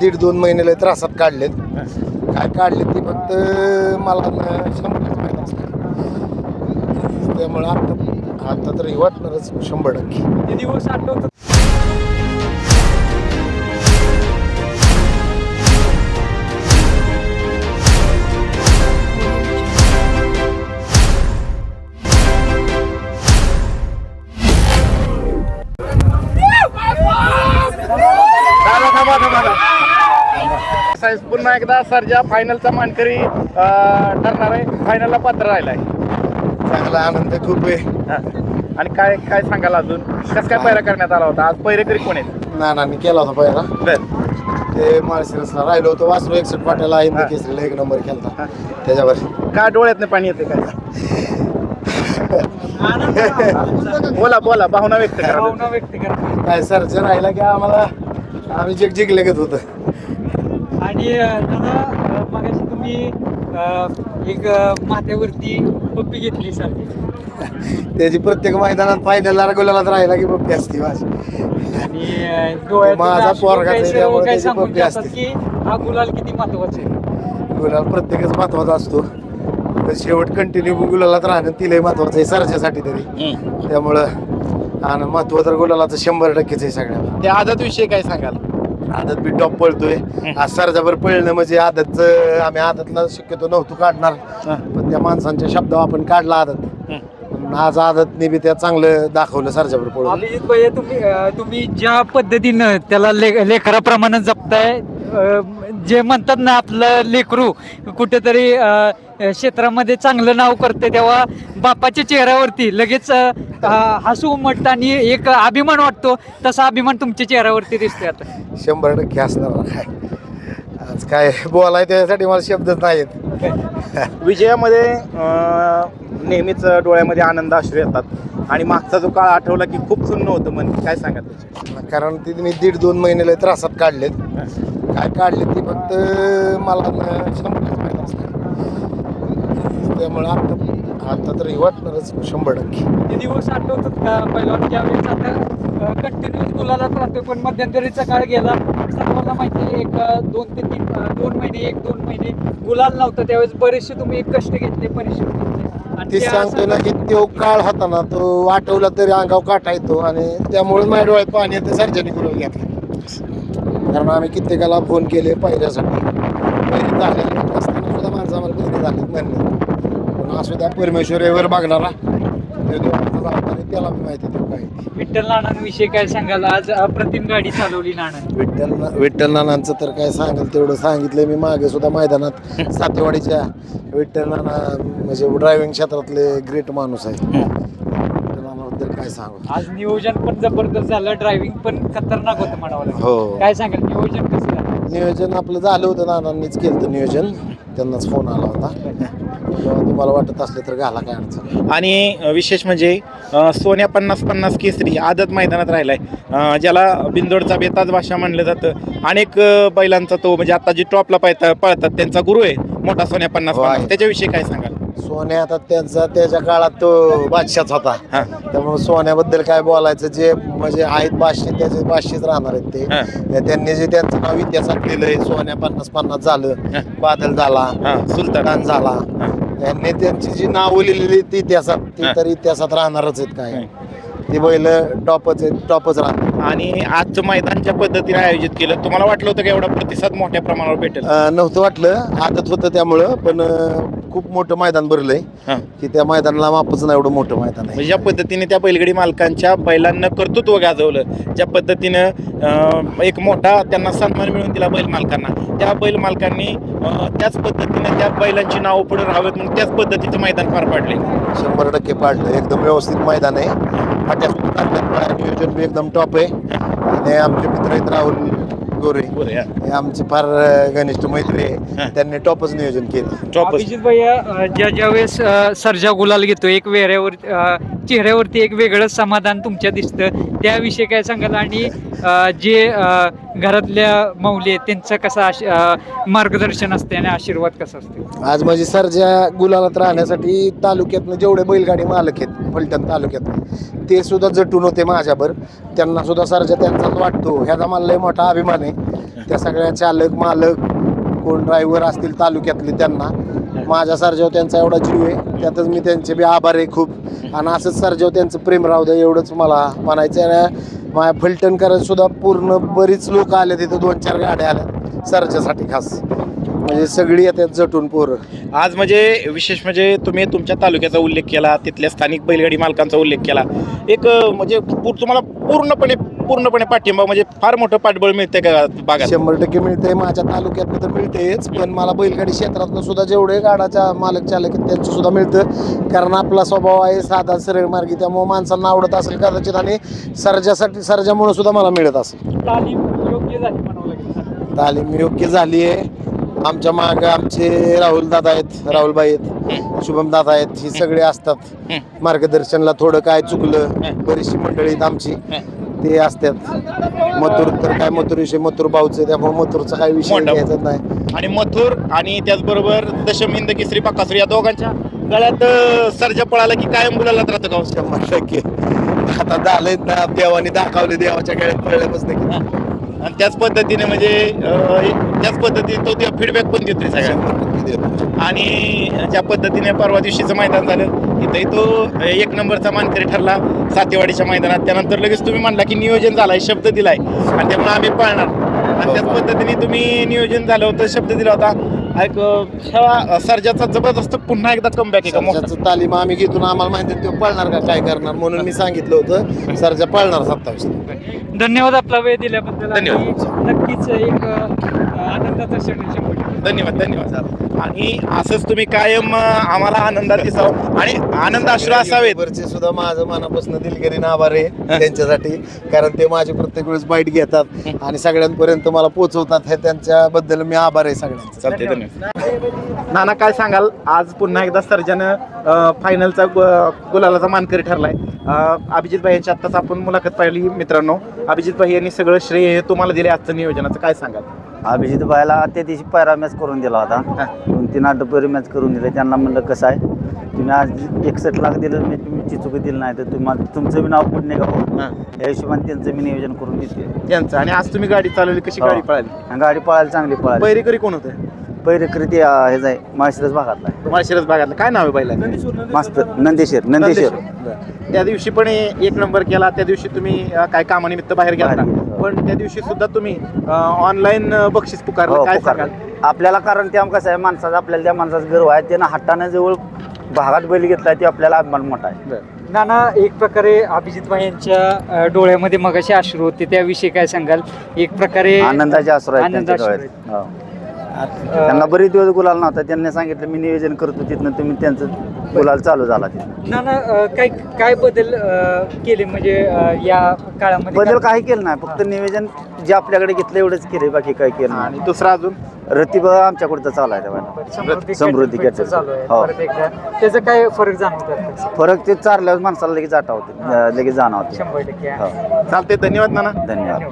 दीड दोन महिने त्रासात काढलेत. काय काढले ते फक्त मला शंभरच माहीत असतं. त्यामुळे आता आता तरी वाटणारच शंभर टक्के. दिवस आठवत एकदा सरजा फायनलचा मानकरी अं, ठरणार आहे. फायनलला पात्र राहिलाय. चांगला आनंद खूप आहे. हा. आणि काय काय सांगाल अजून? कसं काय पैरा करण्यात आला होता? आज पैरेकरी कोण आहेत? नानांनी केला होता पहिला बर. ते माळशिरसला राहिलो होतो वासरू एकसठ पाट्याला हिंद हा. केसरीला एक नंबर केला त्याच्यावर. का डोळ्यातनं पाणी येते काय बोला बोला भावना व्यक्त करा. भावना व्यक्त करा. काय सरचं राहिला की आम्हाला आम्ही जिग जिग लगत होतं. आणि दादा अं, मगाशी तुम्ही एक माथ्यावरती पप्पी घेतली सर त्याची प्रत्येक मैदानात फायनलला गुलालात राहिला की पप्पी असते माझी. आणि माझा त्यामुळे त्याची पप्पी असते. की हा गुलाल किती महत्त्वाचा आहे. गुलाल प्रत्येकच महत्त्वाचा असतो. पण शेवट कंटिन्यू गुलालात राहणं तिलाही महत्वाचं आहे सरच्यासाठी तरी. त्यामुळं आणि महत्त्व तर गुलालाचं शंभर टक्केच आहे सगळ्याला. त्या आदत विषयी काय सांगाल? आदत बी टॉप पळतोय. आज सरजाभर पळणं म्हणजे आदतच आम्ही आदतला शक्यतो नव्हतो काढणार. पण त्या माणसांच्या शब्दावर आपण काढला आदत. आज आदतने बी त्या चांगलं दाखवलं सरजाभर पळून. अभिजित भैया तुम्ही अं, तुम्ही ज्या पद्धतीनं त्याला ले लेकराप्रमाणे जपताय अं, जे म्हणतात ना आपलं लेकरू कुठेतरी अं, क्षेत्रामध्ये चांगलं नाव करते तेव्हा बापाच्या चेहऱ्यावरती लगेच हसू उमटतं आणि एक अभिमान वाटतो. तसा अभिमान तुमच्या चेहऱ्यावरती दिसतोय आता. शंभर टक्के असणार काय आज काय बोलाय त्यासाठी मला शब्दच नाहीत विजयामध्ये अं, नेहमीच डोळ्यामध्ये आनंद अश्रू येतात. आणि मागचा जो काळ आठवला की खूप सुन्न होतं मन. काय सांगा कारण ते मी दीड दोन महिने लय त्रासात काढलेत. काय काढले ते फक्त मला न- असतं त्यामुळे आता आता तरी वाटणारच शंभर टक्के. ते दिवस आठवतात का? पहिला ज्यावेळेस आता कंटिन्युअस गुलालात राहतोय पण मध्यंतरीचा काळ गेला. सर्वांना माहिती आहे एक अं, दोन ते तीन अं, दोन महिने एक दोन महिने गुलाल नव्हता. त्यावेळेस बरेचसे तुम्ही कष्ट घेतले परिश्रम घेतले. आणि ते त्या सांगतोय ना की तो काळ होता ना तो आठवला तरी अंगाव काटा येतो. आणि त्यामुळे माझ्या डोळ्यात पाणी येतं सर्जनी गुलाब घेतला. कारण आम्ही कित्येकाला फोन केले पायऱ्यासाठी. पहिरे झालेले असताना सुद्धा माणसं आम्हाला पहिरे झाले म्हणले. असू द्या परमेश्वरेवर बघणारा. ते आहे, त्याला मी माहिती देऊ काय ते. विठ्ठल नानांविषयी काय सांगाल आज अप्रतिम गाडी चालवली नाना विठ्ठल विठ्ठल नानांचं तर काय सांगेल तेवढं सांगितलंय. मी मागे सुद्धा मैदानात सातेवाडीच्या विठ्ठल नाना म्हणजे ड्रायव्हिंग क्षेत्रातले ग्रेट माणूस आहे विठ्ठल नानाबद्दल काय सांगू आज नियोजन पण जबरदस्त झालं. ड्रायव्हिंग पण खतरनाक होतं म्हणावं लागेल. हो. काय सांगाल? नियोजन कसं झालं? नियोजन आपलं झालं होतं. नानांनीच केलं होतं नियोजन. त्यांनाच फोन आला होता. तेव्हा तुम्हाला वाटत असले तर घाला काय अडचण आणि विशेष म्हणजे अ, सोन्या पन्नास पन्नास केसरी आदत मैदानात राहिलाय अ, ज्याला बिंदोडचा बेताज भाषा म्हणलं जातं अनेक अ, बैलांचा तो म्हणजे आता जे टॉपला पाहता पळतात त्यांचा गुरु आहे मोठा सोन्या पन्नास हो, पन्नास आहे. त्याच्याविषयी काय सांगाल सोन्या आता त्यांचा त्याच्या काळात तो बादशाच होता हा. त्यामुळे सोन्याबद्दल काय बोलायचं जे म्हणजे आहेत बादशे त्याचे बादशेच राहणार आहेत ते हा. त्यांनी जे त्यांचं नाव इतिहासात दिलंय सोन्या पन्नास पन्नास हा. झालं बादल झाला हा सुलतान सुलतान झाला हा. त्यांनी त्यांची जी नावं लिहिलेली ती इतिहासात ती. तर इतिहासात राहणारच आहेत काय. ती बैल टॉपच आहेत टॉपच राहणार आणि आजचं मैदान ज्या पद्धतीने आयोजित केलं तुम्हाला वाटलं होतं की एवढा प्रतिसाद मोठ्या प्रमाणावर भेटेल? अं, नव्हतं वाटलं. आदत होतं त्यामुळं पण अं, खूप मोठं मैदान भरलंय. हा. की त्या मैदानाला मापच नाही एवढं मोठं मैदान आहे. म्हणजे ज्या पद्धतीने त्या बैलगाडी मालकांच्या बैलांना कर्तृत्व गाजवलं ज्या पद्धतीनं अं, एक मोठा त्यांना सन्मान मिळून दिला बैल मालकांना त्या बैल मालकांनी अं, त्याच पद्धतीने त्या बैलांची नावं पुढे राहावेत म्हणून त्याच पद्धतीचं मैदान पार पाडले शंभर टक्के पाडलं एकदम व्यवस्थित मैदान आहे. नियोजन बी एकदम टॉप आहे. आणि आमचे मित्र आहेत राहुल गोरे. या. हे. आमचे फार अं, घनिष्ठ मैत्री हा. आहे त्यांनी टॉपच नियोजन केलं. टॉपच. अभिजित भैया अ, ज्या ज्या वेळेस अ, सर्जा गुलाल घेतो एक वेऱ्यावर अ, चेहऱ्यावरती एक वेगळंच समाधान तुमच्या दिसतं. त्याविषयी काय सांगाल? आणि अ, जे अ, घरातल्या मौली आहेत त्यांचं कसं आश- अ, मार्गदर्शन असते आणि आशीर्वाद कसा असतो आज माझी सरजा गुलालात राहण्यासाठी तालुक्यातनं जेवढे बैलगाडी मालक आहेत फलटण तालुक्यात ते सुद्धा जटून होते माझ्यावर. त्यांना सुद्धा सरजा त्यांचाच वाटतो. ह्याचा मला लय मोठा अभिमान आहे. त्या सगळ्या चालक मालक कोण ड्रायव्हर असतील तालुक्यातले त्यांना. माझ्या सरजेव त्यांचा एवढा जीव आहे. त्यातच मी त्यांचे बी आभार आहे खूप. आणि असंच सरजाव त्यांचं प्रेम राहू दे एवढंच मला म्हणायचं आहे माझ्या फलटण करत सुद्धा पूर्ण बरीच लोक आले तिथं. दोन चार गाड्या आल्या सरजेसाठी खास. म्हणजे सगळी येतात जटून पोरं. आज म्हणजे विशेष म्हणजे तुम्ही तुमच्या तालुक्याचा उल्लेख केला तिथल्या स्थानिक बैलगाडी मालकांचा उल्लेख केला. एक अं, म्हणजे तुम्हाला पूर्णपणे पूर्णपणे पाठिंबा म्हणजे फार मोठं पाठबळ मिळते का भागात शंभर टक्के मिळते माझ्या तालुक्यात तर मिळतेच पण मला बैलगाडी क्षेत्रातनं सुद्धा जेवढे गाडाच्या मालक चालक आहेत त्यांचं सुद्धा मिळतं. कारण आपला स्वभाव आहे साधा सरळ मार्गी. त्यामुळे माणसांना आवडत असेल कदाचित आणि सर्जासाठी सर्जामुळे सुद्धा मला मिळत असेल. तालीम योग्य झाली म्हणावं लागेल. तालीम योग्य झाली आहे आमच्या मागं आमचे राहुल दादा आहेत राहुलबाई आहेत शुभम दादा आहेत ही सगळे असतात. मार्गदर्शनला थोडं काय चुकलं बरीचशी मंडळी आहेत आमची. ते असतात. मथुर तर काय मथुर विषय मथुर भाऊचं त्यामुळे मथुरचा काय विषय मोठा. घ्यायचा नाही. आणि मथुर आणि त्याचबरोबर दशम हिंद केसरी पाकासुर या दोघांच्या गळ्यात अं, सर्जा पळाला की कायम मुलाला राहतं का हो? शंभर टक्के. आता झालंय ना देवाने दाखवले देवाच्या गळ्यात पडल्यापासून की आणि त्याच पद्धतीने म्हणजे अं, त्याच पद्धतीने तो फीडबॅक पण देतोय सगळ्या आणि ज्या पद्धतीने परवा दिवशीचं मैदान झालं तिथेही तो एक नंबरचा मानकरी ठरला सातेवाडीच्या मैदानात. त्यानंतर लगेच तुम्ही म्हणला की नियोजन झालाय शब्द दिलाय. आणि त्यामुळे आम्ही पाळणार. आणि त्याच पद्धतीने तुम्ही नियोजन झालं होतं शब्द दिला होता. एक ह्या सर्जाचा जबरदस्त पुन्हा एकदा कमबॅक आहे का मोठा? सरजाचं तालीम आम्ही घेतून आम्हाला माहिती आहे तो पळणार का काय करणार म्हणून मी सांगितलं होतं सरजा पळणार सत्तावीस धन्यवाद आपला वेळ दिल्याबद्दल आणि धन्यवाद. नक्कीच एक अ, आनंदाचा क्षण आहे शंभर टक्के. धन्यवाद धन्यवाद. आणि असंच तुम्ही कायम आम्हाला आनंदात दिसावं आणि आनंद अश्रू असावेत वरचे सुद्धा माझं मनापासून दिलगिरी आभार आहे त्यांच्यासाठी कारण ते माझी प्रत्येक वेळेस बाईट घेतात आणि सगळ्यांपर्यंत मला पोहोचवतात हे त्यांच्याबद्दल मी आभार आहे सगळ्यांचा. चालते धन्यवाद. नाना काय सांगाल? आज पुन्हा एकदा सर्जन फायनलचा गुलालाचा मानकरी ठरलाय. अं, अभिजित भाई यांची आत्ताच आपण मुलाखत पाहिली मित्रांनो. अभिजित भाई यांनी सगळं श्रेय हे तुम्हाला दिले आजचं नियोजनाचं. काय सांगाल? अभिजित भाईला त्या दिवशी पैरा मॅच करून दिला होता. दोन तीन आठ पैरी मॅच करून दिले. त्यांना म्हणलं कसं आहे? तुम्ही आज एकसष्ट लाख दिलं मी तुमची चुकी दिली नाही तर तुम्हाला तुमचं बी नाव गाव हां. या हिशोबाने त्यांचं मी नियोजन करून देते त्यांचं. आणि आज तुम्ही गाडी चालवली कशी हो. गाडी पळाली? गाडी पळायला चांगली पळाली. पहिरेकरी कोण होतं? पैरेकरी ते अं, हे जाय माळशिरस भागातला आहे. माळशिरस भागातलं काय नाव आहे बैला मस्त नंदेश्वर नंदेश्वर बरं. त्या दिवशी पण एक नंबर केला त्या दिवशी तुम्ही अं, काय कामानिमित्त बाहेर गेला बाहेर गेलो. पण त्या दिवशी सुद्धा तुम्ही ऑनलाईन बक्षीस पुकारलं हो, काय पुकार. सांगाल आपल्याला कारण त्या कसं आहे माणसाचं आपल्याला त्या माणसाचा गर्व आहे त्यानं हट्टानं जवळ भागात बैल घेतला ते आपल्याला अभिमान मोठा आहे नाना एक प्रकारे अभिजित भाई यांच्या अ, डोळ्यामध्ये मगाशी अश्रू होते त्याविषयी काय सांगाल एक प्रकारे आनंदाचे आहेत आनंदाचे डोळ्यात. हो. त्यांना बरेच दिवस गुलाल नव्हता. त्यांनी सांगितलं मी नियोजन करतो तिथनं तुम्ही त्यांचं गुलाल चालू झाला तिथं अ, काय काय बदल अ, केले? म्हणजे अ, या काळामध्ये बदल काही केलं नाही. फक्त नियोजन जे आपल्याकडे घेतलं एवढंच केले बाकी काय केलं आणि नाही दुसरा अजून? रतीब आमच्याकडचं चालू आहे तेव्हा समृद्धी समृद्धी. चालू आहे. हो. परत एकदा. त्याचं काय फरक जाणवतात फरक ते चारल्यावर माणसाला लगेच आठवते. लगेच जाणवते. शंभर टक्के. हो. चालते धन्यवाद नाना. धन्यवाद.